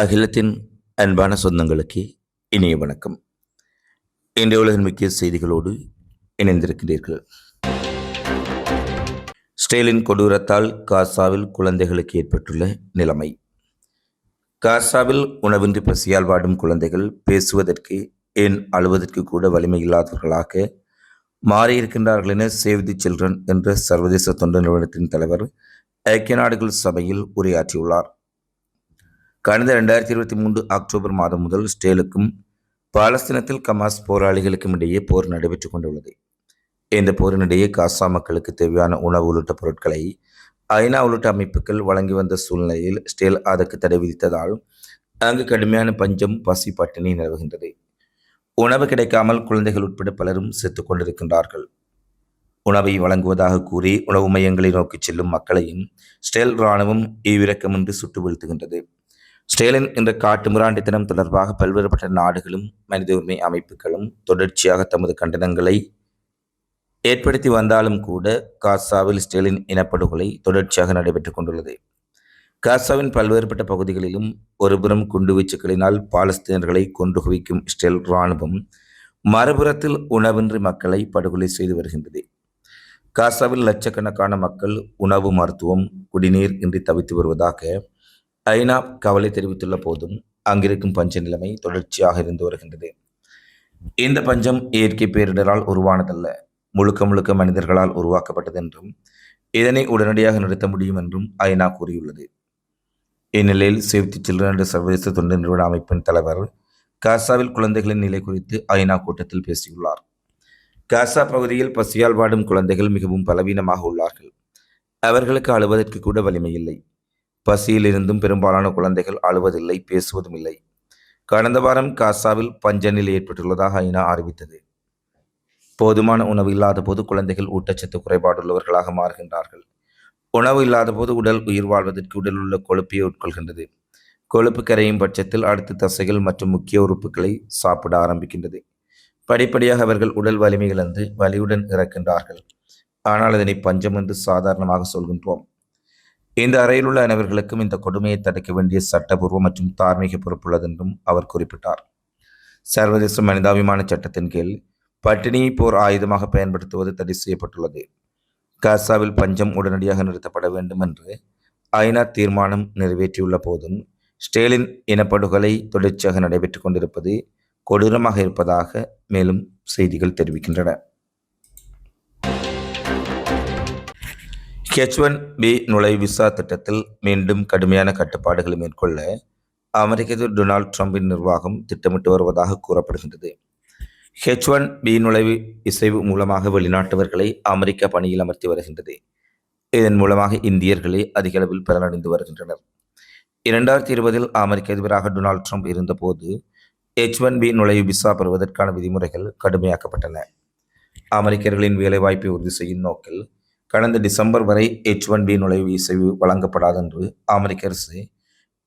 அகிலத்தின் அன்பான சொந்தங்களுக்கு இனிய வணக்கம். இன்றைய உலகின் முக்கிய செய்திகளோடு இணைந்திருக்கிறீர்கள். ஸ்டேலின் கொடூரத்தால் காசாவில் குழந்தைகளுக்கு ஏற்பட்டுள்ள நிலைமை. காசாவில் உணவின்றி பசியால் வாடும் குழந்தைகள் பேசுவதற்கு ஏன் அழுவதற்கு கூட வலிமையில்லாதவர்களாக மாறியிருக்கின்றார்கள் என சேவ் தி சில்ட்ரன் என்ற சர்வதேச தொண்டு நிறுவனத்தின் தலைவர் ஐக்கிய நாடுகள் சபையில் உரையாற்றியுள்ளார். கடந்த ரெண்டாயிரத்தி இருபத்தி மூன்று அக்டோபர் மாதம் முதல் ஸ்டேலுக்கும் பாலஸ்தீனத்தில் கமாஸ் போராளிகளுக்கும் இடையே போர் நடைபெற்றுக் கொண்டுள்ளது. இந்த போரினிடையே காசா மக்களுக்கு தேவையான உணவு உள்ளிட்ட பொருட்களை ஐநா உள்ளிட்ட அமைப்புகள் வழங்கி வந்த சூழ்நிலையில் ஸ்டேல் அதற்கு தடை விதித்ததால் அங்கு கடுமையான பஞ்சம் பசி பட்டினி நிலவுகின்றது. உணவு கிடைக்காமல் குழந்தைகள் உட்பட பலரும் செத்துக் கொண்டிருக்கின்றார்கள். உணவை வழங்குவதாக கூறி உணவு மையங்களை நோக்கி செல்லும் மக்களையும் ஸ்டேல் இராணுவம் ஈவிரக்கமின்றி சுட்டு வீழ்த்துகின்றது. ஸ்டேலின் என்ற காட்டு மிராண்டித்தனம் தொடர்பாக பல்வேறுபட்ட நாடுகளும் மனித உரிமை அமைப்புகளும் தொடர்ச்சியாக தமது கண்டனங்களை ஏற்படுத்தி வந்தாலும் கூட காசாவில் ஸ்டேலின் இனப்படுகொலை தொடர்ச்சியாக நடைபெற்றுக் கொண்டுள்ளது. காசாவின் பல்வேறுபட்ட பகுதிகளிலும் ஒருபுறம் குண்டுவீச்சுகளினால் பாலஸ்தீனர்களை கொன்று குவிக்கும் ஸ்டெல் இராணுவம் மறுபுறத்தில் உணவின்றி மக்களை படுகொலை செய்து வருகின்றது. காசாவில் லட்சக்கணக்கான மக்கள் உணவு மருத்துவம் குடிநீர் இன்றி தவித்து வருவதாக ஐநா கவலை தெரிவித்துள்ள போதும் அங்கிருக்கும் பஞ்ச நிலைமை தொடர்ச்சியாக இருந்து வருகின்றது. இந்த பஞ்சம் இயற்கை பேரிடரால் உருவானதல்ல. முழுக்க முழுக்க மனிதர்களால் உருவாக்கப்பட்டது என்றும் இதனை உடனடியாக நிறுத்த முடியும் என்றும் ஐநா கூறியுள்ளது. இந்நிலையில் சேவ்தி சில்ட்ரன் சர்வதேச தொண்டு நிறுவன அமைப்பின் தலைவர் காசாவில் குழந்தைகளின் நிலை குறித்து ஐநா கூட்டத்தில் பேசியுள்ளார். காசா பகுதியில் பசியால் வாடும் குழந்தைகள் மிகவும் பலவீனமாக உள்ளார்கள். அவர்களுக்கு அழுவதற்கு கூட வலிமை இல்லை. பசியிலிருந்தும் பெரும்பாலான குழந்தைகள் அழுவதில்லை பேசுவதும் இல்லை. கடந்த வாரம் காசாவில் பஞ்ச நிலை ஏற்பட்டுள்ளதாக ஐநா அறிவித்தது. போதுமான உணவு இல்லாத போது குழந்தைகள் ஊட்டச்சத்து குறைபாடுள்ளவர்களாக மாறுகின்றார்கள். உணவு இல்லாத போது உடல் உயிர் வாழ்வதற்கு உடலில் உள்ள கொழுப்பையை உட்கொள்கின்றது. கொழுப்பு கரையும் பட்சத்தில் அடுத்த தசைகள் மற்றும் முக்கிய உறுப்புகளை சாப்பிட ஆரம்பிக்கின்றது. படிப்படியாக அவர்கள் உடல் வலிமை இழந்து வலியுடன் இறக்கின்றார்கள். ஆனால் அதனை பஞ்சம் என்று சாதாரணமாக சொல்கின்றோம். இந்த அறையில் உள்ள அனைவர்களுக்கும் இந்த கொடுமையை தடுக்க வேண்டிய சட்டபூர்வ மற்றும் தார்மீக பொறுப்புள்ளது என்றும் அவர் குறிப்பிட்டார். சர்வதேச மனிதாபிமான சட்டத்தின் கீழ் பட்டினியை போர் ஆயுதமாக பயன்படுத்துவது தடை செய்யப்பட்டுள்ளது. காசாவில் பஞ்சம் உடனடியாக நிறுத்தப்பட வேண்டும் என்று ஐநா தீர்மானம் நிறைவேற்றியுள்ள போதும் ஸ்டேலின் இனப்படுகொலை தொடர்ச்சியாக நடைபெற்றுக் கொண்டிருப்பது கொடூரமாக இருப்பதாக மேலும் செய்திகள் தெரிவிக்கின்றன. ஹெச் ஒன் பி நுழை விசா திட்டத்தில் மீண்டும் கடுமையான கட்டுப்பாடுகளை மேற்கொள்ள அமெரிக்க டொனால்ட் ட்ரம்பின் நிர்வாகம் திட்டமிட்டு வருவதாக கூறப்படுகின்றது. ஹெச் ஒன் பி நுழைவு இசைவு மூலமாக வெளிநாட்டவர்களை அமெரிக்கா பணியில் அமர்த்தி வருகின்றது. இதன் மூலமாக இந்தியர்களே அதிக அளவில் பலனடைந்து வருகின்றனர். இரண்டாயிரத்தி இருபதில் அமெரிக்க அதிபராக டொனால்ட் ட்ரம்ப் இருந்தபோது ஹெச் ஒன் பி நுழைவு விசா பெறுவதற்கான விதிமுறைகள் கடுமையாக்கப்பட்டன. அமெரிக்கர்களின் வேலைவாய்ப்பை உறுதி செய்யும் நோக்கில் கடந்த டிசம்பர் வரை ஹெச் ஒன் பி நுழைவு இசைவு வழங்கப்படாது என்று அமெரிக்க அரசு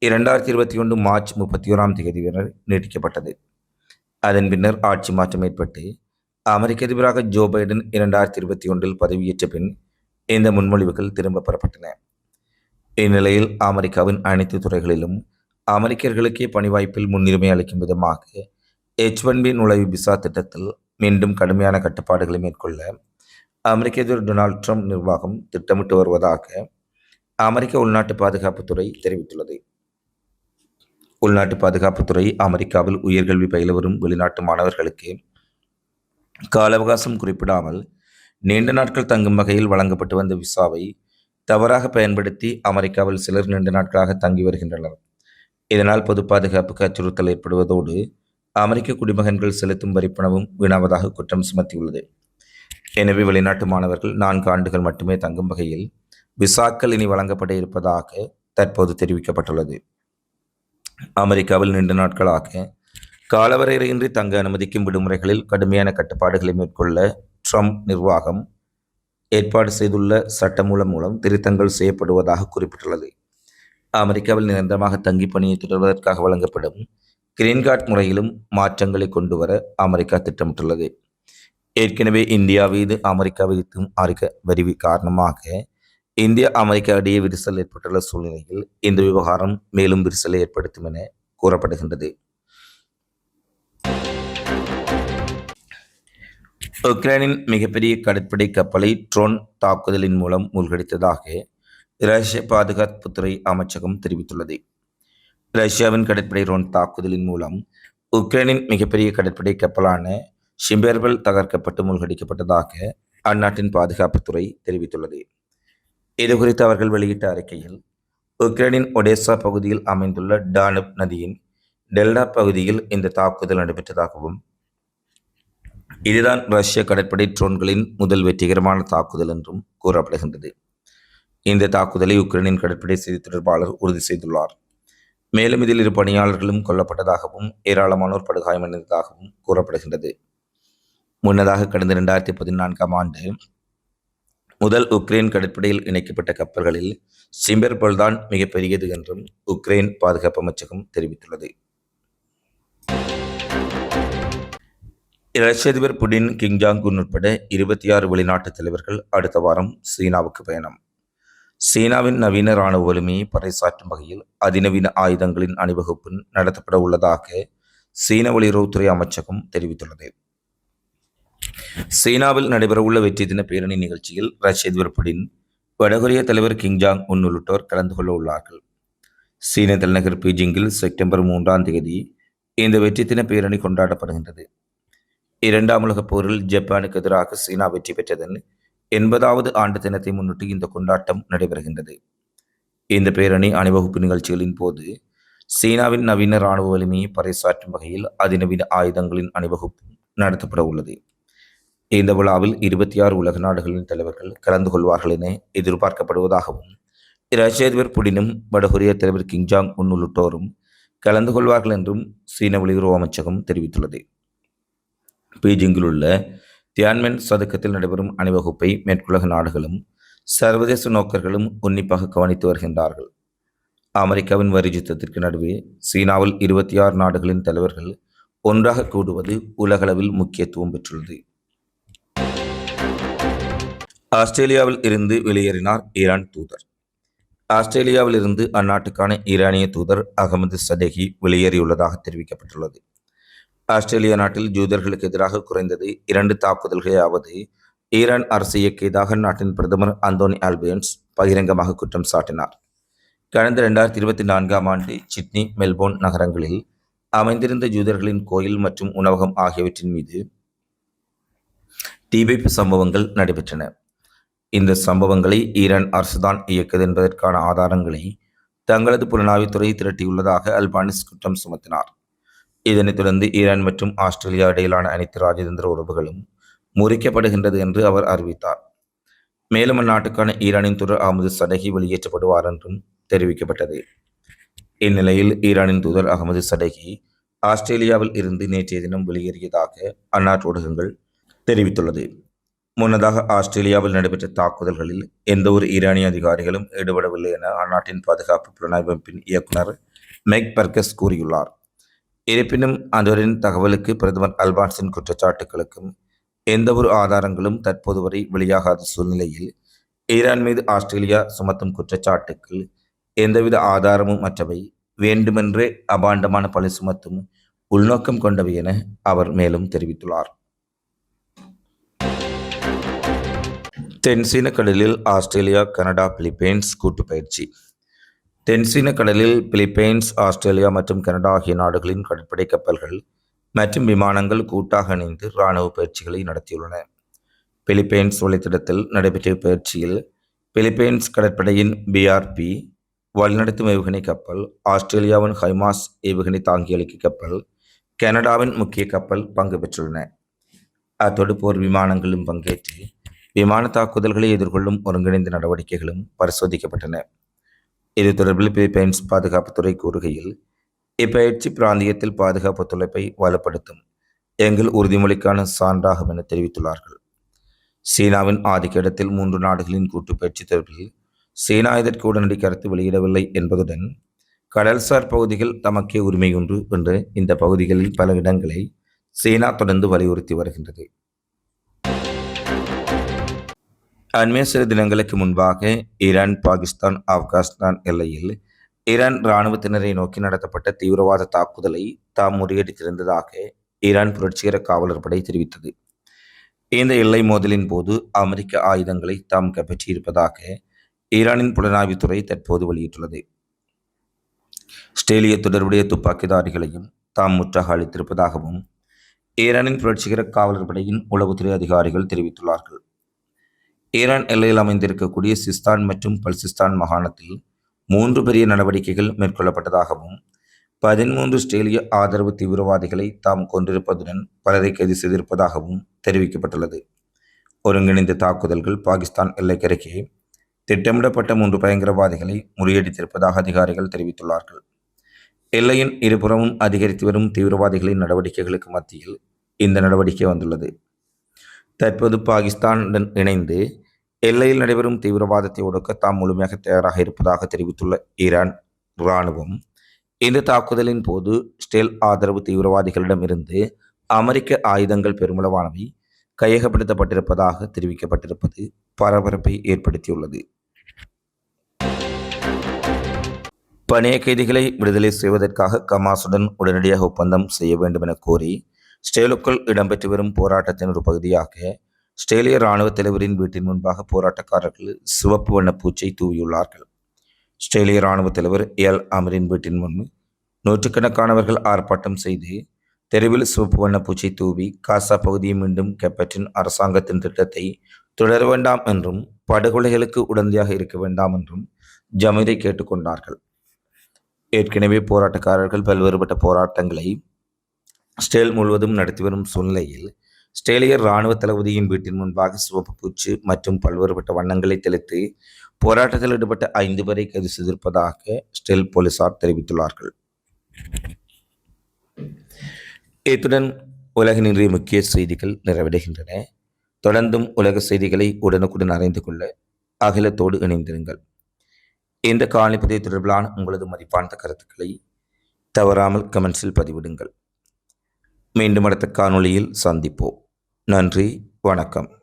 இரண்டாயிரத்தி இருபத்தி ஒன்று மார்ச் முப்பத்தி ஓராம் தேதி வரை நீட்டிக்கப்பட்டது. அதன் பின்னர் ஆட்சி மாற்றம் ஏற்பட்டு அமெரிக்க அதிபராக ஜோ பைடன் இரண்டாயிரத்தி இருபத்தி ஒன்றில் பதவியேற்ற பின் இந்த முன்மொழிவுகள் திரும்ப பெறப்பட்டன. இந்நிலையில் அமெரிக்காவின் அனைத்து துறைகளிலும் அமெரிக்கர்களுக்கே பணிவாய்ப்பில் முன்னுரிமை அளிக்கும் விதமாக ஹெச் ஒன் பி நுழைவு விசா திட்டத்தில் மீண்டும் கடுமையான கட்டுப்பாடுகளை மேற்கொள்ள அமெரிக்க அதிபர் டொனால்ட் ட்ரம்ப் நிர்வாகம் திட்டமிட்டு வருவதாக அமெரிக்க உள்நாட்டு பாதுகாப்புத்துறை தெரிவித்துள்ளது. உள்நாட்டு பாதுகாப்புத்துறை அமெரிக்காவில் உயர்கல்வி பயில வரும் வெளிநாட்டு மாணவர்களுக்கு கால அவகாசம் குறிப்பிடாமல் நீண்ட நாட்கள் தங்கும் வகையில் வழங்கப்பட்டு வந்த விசாவை தவறாக பயன்படுத்தி அமெரிக்காவில் சிலர் நீண்ட நாட்களாக தங்கி வருகின்றனர். இதனால் பொது பாதுகாப்புக்கு அச்சுறுத்தல் ஏற்படுவதோடு அமெரிக்க குடிமகன்கள் செலுத்தும் வரிப்பணமும் வீணாவதாக குற்றம் சுமத்தியுள்ளது. எனவே வெளிநாட்டு மாணவர்கள் நான்கு ஆண்டுகள் மட்டுமே தங்கும் வகையில் விசாக்கள் இனி வழங்கப்பட இருப்பதாக தற்போது தெரிவிக்கப்பட்டுள்ளது. அமெரிக்காவில் நீண்ட நாட்களாக காலவரையின்றி தங்க அனுமதிக்கும் விடுமுறைகளில் கடுமையான கட்டுப்பாடுகளை மேற்கொள்ள ட்ரம்ப் நிர்வாகம் ஏற்பாடு செய்துள்ள சட்டமூலம் மூலம் திருத்தங்கள் செய்யப்படுவதாக குறிப்பிட்டுள்ளது. அமெரிக்காவில் நிரந்தரமாக தங்கி பணியை தொடர்வதற்காக வழங்கப்படும் கிரீன் கார்டு முறையிலும் மாற்றங்களை கொண்டு வர அமெரிக்கா திட்டமிட்டுள்ளது. ஏற்கனவே இந்தியா மீது அமெரிக்கா விதித்தும் அறிக்க வரி காரணமாக இந்தியா அமெரிக்கா இடையே விரிசல் ஏற்பட்டுள்ள சூழ்நிலையில் இந்த விவகாரம் மேலும் விரிசலை ஏற்படுத்தும் என கூறப்படுகின்றது. உக்ரைனின் மிகப்பெரிய கடற்படை கப்பலை ட்ரோன் தாக்குதலின் மூலம் மூழ்கடித்ததாக ரஷ்ய பாதுகாப்புத்துறை அமைச்சகம் தெரிவித்துள்ளது. ரஷ்யாவின் கடற்படை ட்ரோன் தாக்குதலின் மூலம் உக்ரைனின் மிகப்பெரிய கடற்படை கப்பலான ஷிம்பெர்பல் தகர்க்கப்பட்டு மூழ்கடிக்கப்பட்டதாக அந்நாட்டின் பாதுகாப்புத்துறை தெரிவித்துள்ளது. இதுகுறித்து அவர்கள் வெளியிட்ட அறிக்கையில் உக்ரைனின் ஒடேசா பகுதியில் அமைந்துள்ள டானுப் நதியின் டெல்டா பகுதியில் இந்த தாக்குதல் நடைபெற்றதாகவும் இதுதான் ரஷ்ய கடற்படை ட்ரோன்களின் முதல் வெற்றிகரமான தாக்குதல் என்றும் கூறப்படுகின்றது. இந்த தாக்குதலை உக்ரைனின் கடற்படை செய்தி தொடர்பாளர் உறுதி செய்துள்ளார். மேலும் இதில் இரு பணியாளர்களும் கொல்லப்பட்டதாகவும் ஏராளமானோர் படுகாயமடைந்ததாகவும் கூறப்படுகின்றது. முன்னதாக கடந்த இரண்டாயிரத்தி பதினான்காம் ஆண்டு முதல் உக்ரைன் கடற்படையில் இணைக்கப்பட்ட கப்பல்களில் சிம்பெர்போல் தான் மிகப்பெரியது என்றும் உக்ரைன் பாதுகாப்பு அமைச்சகம் தெரிவித்துள்ளது. ரஷ்ய அதிபர் புடின் கிங் ஜாங் உன் உட்பட இருபத்தி ஆறு வெளிநாட்டு தலைவர்கள் அடுத்த வாரம் சீனாவுக்கு பயணம். சீனாவின் நவீன இராணுவ வலிமையை பறைசாற்றும் வகையில் அதிநவீன ஆயுதங்களின் அணிவகுப்பு நடத்தப்பட உள்ளதாக சீன வெளியுறவுத்துறை அமைச்சகம் தெரிவித்துள்ளது. சீனாவில் நடைபெறவுள்ள வெற்றி தின பேரணி நிகழ்ச்சியில் ரஷ்ய அதிபர் புடின் வடகொரிய தலைவர் கிங் ஜாங் உன் உள்ளிட்டோர் கலந்து கொள்ள உள்ளார்கள். சீன தலைநகர் பீஜிங்கில் செப்டம்பர் மூன்றாம் தேதி இந்த வெற்றி தின பேரணி கொண்டாடப்படுகின்றது. இரண்டாம் உலகப் போரில் ஜப்பானுக்கு எதிராக சீனா வெற்றி பெற்றதன் எண்பதாவது ஆண்டு தினத்தை முன்னிட்டு இந்த கொண்டாட்டம் நடைபெறுகின்றது. இந்த பேரணி அணிவகுப்பு நிகழ்ச்சிகளின் போது சீனாவின் நவீன இராணுவ வலிமையை பறைசாற்றும் வகையில் அதிநவீன ஆயுதங்களின் அணிவகுப்பு நடத்தப்பட உள்ளது இந்த விழாவில் இருபத்தி ஆறு உலக நாடுகளின் தலைவர்கள் கலந்து கொள்வார்கள் என எதிர்பார்க்கப்படுவதாகவும் ரஷ்ய அதிபர் புடினும் வடகொரிய தலைவர் கிங்ஜாங் உன் உள்ளிட்டோரும் கலந்து கொள்வார்கள் என்றும் சீன வெளியுறவு அமைச்சகம் தெரிவித்துள்ளது. பீஜிங்கில் உள்ள தியான்மென் சதுக்கத்தில் நடைபெறும் அணிவகுப்பை மேற்குலக நாடுகளும் சர்வதேச நோக்கர்களும் உன்னிப்பாக கவனித்து வருகின்றார்கள். அமெரிக்காவின் வரி யுத்தத்திற்கு நடுவே சீனாவில் இருபத்தி ஆறு நாடுகளின் தலைவர்கள் ஒன்றாக கூடுவது உலகளவில் முக்கியத்துவம் பெற்றுள்ளது. ஆஸ்திரேலியாவில் இருந்து வெளியேறினார் ஈரான் தூதர். ஆஸ்திரேலியாவில் இருந்து அந்நாட்டுக்கான ஈரானிய தூதர் அகமது சதேஹி வெளியேறியுள்ளதாக தெரிவிக்கப்பட்டுள்ளது. ஆஸ்திரேலிய நாட்டில் ஜூதர்களுக்கு எதிராக குறைந்தது இரண்டு தாக்குதல்களையாவது ஈரான் அரசு இயக்கியதாக நாட்டின் பிரதமர் அந்தோனி ஆல்பியன்ஸ் பகிரங்கமாக குற்றம் சாட்டினார். கடந்த இரண்டாயிரத்தி இருபத்தி நான்காம் ஆண்டு சிட்னி மெல்போர்ன் நகரங்களில் அமைந்திருந்த ஜூதர்களின் கோயில் மற்றும் உணவகம் ஆகியவற்றின் மீது தீவைப்பு சம்பவங்கள் நடைபெற்றன. இந்த சம்பவங்களை ஈரான் அரசுதான் இயக்குது என்பதற்கான ஆதாரங்களை தங்களது புலனாய்வுத்துறை திரட்டியுள்ளதாக அல்பானிஸ் குற்றம் சுமத்தினார். இதனைத் தொடர்ந்து ஈரான் மற்றும் ஆஸ்திரேலியா இடையிலான அனைத்து ராஜதந்திர உறவுகளும் முறிக்கப்படுகின்றது என்று அவர் அறிவித்தார். மேலும் அந்நாட்டுக்கான ஈரானின் தூதர் அகமது சடகி வெளியேற்றப்படுவார் என்றும் தெரிவிக்கப்பட்டது. இந்நிலையில் ஈரானின் தூதர் அகமது சடகி ஆஸ்திரேலியாவில் இருந்து நேற்றைய தினம் வெளியேறியதாக அந்நாட்டு ஊடகங்கள் தெரிவித்துள்ளது. முன்னதாக ஆஸ்திரேலியாவில் நடைபெற்ற தாக்குதல்களில் எந்த ஒரு ஈரானிய அதிகாரிகளும் ஈடுபடவில்லை என அந்நாட்டின் பாதுகாப்பு புலனாய்வமைப்பின் இயக்குனர் மெக் பர்கஸ் கூறியுள்ளார். இருப்பினும் அதரின் தகவலுக்கு பிரதமர் அல்பான்ஸின் குற்றச்சாட்டுகளுக்கும் எந்தவொரு ஆதாரங்களும் தற்போது வரை வெளியாகாத சூழ்நிலையில் ஈரான் மீது ஆஸ்திரேலியா சுமத்தும் குற்றச்சாட்டுக்கள் எந்தவித ஆதாரமும் மற்றவை வேண்டுமென்றே அபாண்டமான பழி சுமத்தும் உள்நோக்கம் கொண்டவை என அவர் மேலும் தெரிவித்துள்ளார். தென்சீன கடலில் ஆஸ்திரேலியா கனடா பிலிப்பைன்ஸ் கூட்டு பயிற்சி. தென்சீன கடலில் பிலிப்பைன்ஸ் ஆஸ்திரேலியா மற்றும் கனடா ஆகிய நாடுகளின் கடற்படை கப்பல்கள் மற்றும் விமானங்கள் கூட்டாக இணைந்து இராணுவ பயிற்சிகளை நடத்தியுள்ளன. பிலிப்பைன்ஸ் வலைத்தடத்தில் நடைபெற்ற பயிற்சியில் பிலிப்பைன்ஸ் கடற்படையின் பிஆர்பி வழிநடத்தும் ஏவுகணை கப்பல் ஆஸ்திரேலியாவின் ஹைமாஸ் ஏவுகணை தாங்கியளிக்க கப்பல் கனடாவின் முக்கிய கப்பல் பங்கு பெற்றுள்ளன. அத்தோடு போர் விமானங்களும் பங்கேற்று விமான தாக்குதல்களை எதிர்கொள்ளும் ஒருங்கிணைந்த நடவடிக்கைகளும் பரிசோதிக்கப்பட்டன. இது தொடர்பில் பிலிப்பைன்ஸ் பாதுகாப்புத்துறை கூறுகையில் இப்பயிற்சி பிராந்தியத்தில் பாதுகாப்பு ஒத்துழைப்பை வலுப்படுத்தும் எங்கள் உறுதிமொழிக்கான சான்றாகும் என தெரிவித்துள்ளார்கள். சீனாவின் ஆதிக்க இடத்தில் மூன்று நாடுகளின் கூட்டு பயிற்சி தொடர்பில் சீனா இதற்கு உடனடி கருத்து வெளியிடவில்லை என்பதுடன் கடல்சார் பகுதிகள் தமக்கே உரிமை உண்டு என்று இந்த பகுதிகளில் பல இடங்களை சீனா தொடர்ந்து வலியுறுத்தி வருகின்றது. அண்மைய சில தினங்களுக்கு முன்பாக ஈரான் பாகிஸ்தான் ஆப்கானிஸ்தான் எல்லையில் ஈரான் இராணுவத்தினரை நோக்கி நடத்தப்பட்ட தீவிரவாத தாக்குதலை தாம் முறியடித்திருந்ததாக ஈரான் புரட்சிகர காவலர் படை தெரிவித்தது. இந்த எல்லை மோதலின் போது அமெரிக்க ஆயுதங்களை தாம் கைப்பற்றியிருப்பதாக ஈரானின் புலனாய்வுத்துறை தற்போது வெளியிட்டுள்ளது. ஸ்டேலிய தொடர்புடைய துப்பாக்கிதாரிகளையும் தாம் முற்றாக அளித்திருப்பதாகவும் ஈரானின் புரட்சிகர காவலர் படையின் உளவுத்துறை அதிகாரிகள் தெரிவித்துள்ளார்கள். ஈரான் எல்லையில் அமைந்திருக்கக்கூடிய சிஸ்தான் மற்றும் பல்சிஸ்தான் மாகாணத்தில் மூன்று பெரிய நடவடிக்கைகள் மேற்கொள்ளப்பட்டதாகவும் பதிமூன்று ஸ்டேலிய ஆதரவு தீவிரவாதிகளை தாம் கொண்டிருப்பதுடன் பலரை கைது செய்திருப்பதாகவும் தெரிவிக்கப்பட்டுள்ளது. ஒருங்கிணைந்த தாக்குதல்கள் பாகிஸ்தான் எல்லைக்கருகே திட்டமிடப்பட்ட மூன்று பயங்கரவாதிகளை முறியடித்திருப்பதாக அதிகாரிகள் தெரிவித்துள்ளார்கள். எல்லையின் இருபுறமும் அதிகரித்து வரும் தீவிரவாதிகளின் நடவடிக்கைகளுக்கு மத்தியில் இந்த நடவடிக்கை வந்துள்ளது. தற்போது பாகிஸ்தானுடன் இணைந்து எல்லையில் நடைபெறும் தீவிரவாதத்தை ஒடுக்க தாம் முழுமையாக தயாராக இருப்பதாக தெரிவித்துள்ள ஈரான் இராணுவம் இந்த தாக்குதலின் போது ஸ்டெல் ஆதரவு தீவிரவாதிகளிடமிருந்து அமெரிக்க ஆயுதங்கள் பெருமளவானவை கையகப்படுத்தப்பட்டிருப்பதாக தெரிவிக்கப்பட்டிருப்பது பரபரப்பை ஏற்படுத்தியுள்ளது. பணைய கைதிகளை விடுதலை செய்வதற்காக கமாசுடன் உடனடியாக ஒப்பந்தம் செய்ய வேண்டும் என கோரி ஸ்டேலுக்குள் இடம்பெற்று வரும் போராட்டத்தின் ஒரு பகுதியாக ஆஸ்திரேலிய இராணுவ தலைவரின் வீட்டின் முன்பாக போராட்டக்காரர்கள் சிவப்பு வண்ண பூச்சை தூவியுள்ளார்கள். ஆஸ்திரேலிய இராணுவ தலைவர் எல். அமரின் வீட்டின் முன் நூற்றுக்கணக்கானவர்கள் ஆர்ப்பாட்டம் செய்து தெருவில் சிவப்பு வண்ண பூச்சை தூவி காசா பகுதியை மீண்டும் கெப்பற்றின் அரசாங்கத்தின் திட்டத்தை தொடர வேண்டாம் என்றும் படுகொலைகளுக்கு உடந்தையாக இருக்க வேண்டாம் என்றும் ஜமீதை கேட்டுக்கொண்டார்கள் ஏற்கனவே போராட்டக்காரர்கள் பல்வேறுபட்ட போராட்டங்களை ஸ்டேல் முழுவதும் நடத்தி வரும் சூழ்நிலையில் ஸ்டேலியர் இராணுவ தளபதியின் வீட்டின் முன்பாக சிவப்பு பூச்சு மற்றும் பல்வேறுபட்ட வண்ணங்களை தெளித்து போராட்டத்தில் ஈடுபட்ட ஐந்து பேரை கைது செய்திருப்பதாக ஸ்டெல் போலீசார் தெரிவித்துள்ளார்கள். இத்துடன் உலக முக்கிய செய்திகள் நிறைவடைகின்றன. தொடர்ந்தும் உலக செய்திகளை உடனுக்குடன் அறிந்து கொள்ள அகிலத்தோடு இணைந்திருங்கள். இந்த காலனிப்பதிவு தொடர்பிலான உங்களது மதிப்பான கருத்துக்களை தவறாமல் கமெண்ட்ஸில் பதிவிடுங்கள். மீண்டும் அடுத்த காணொளியில் சந்திப்போம். நன்றி வணக்கம்.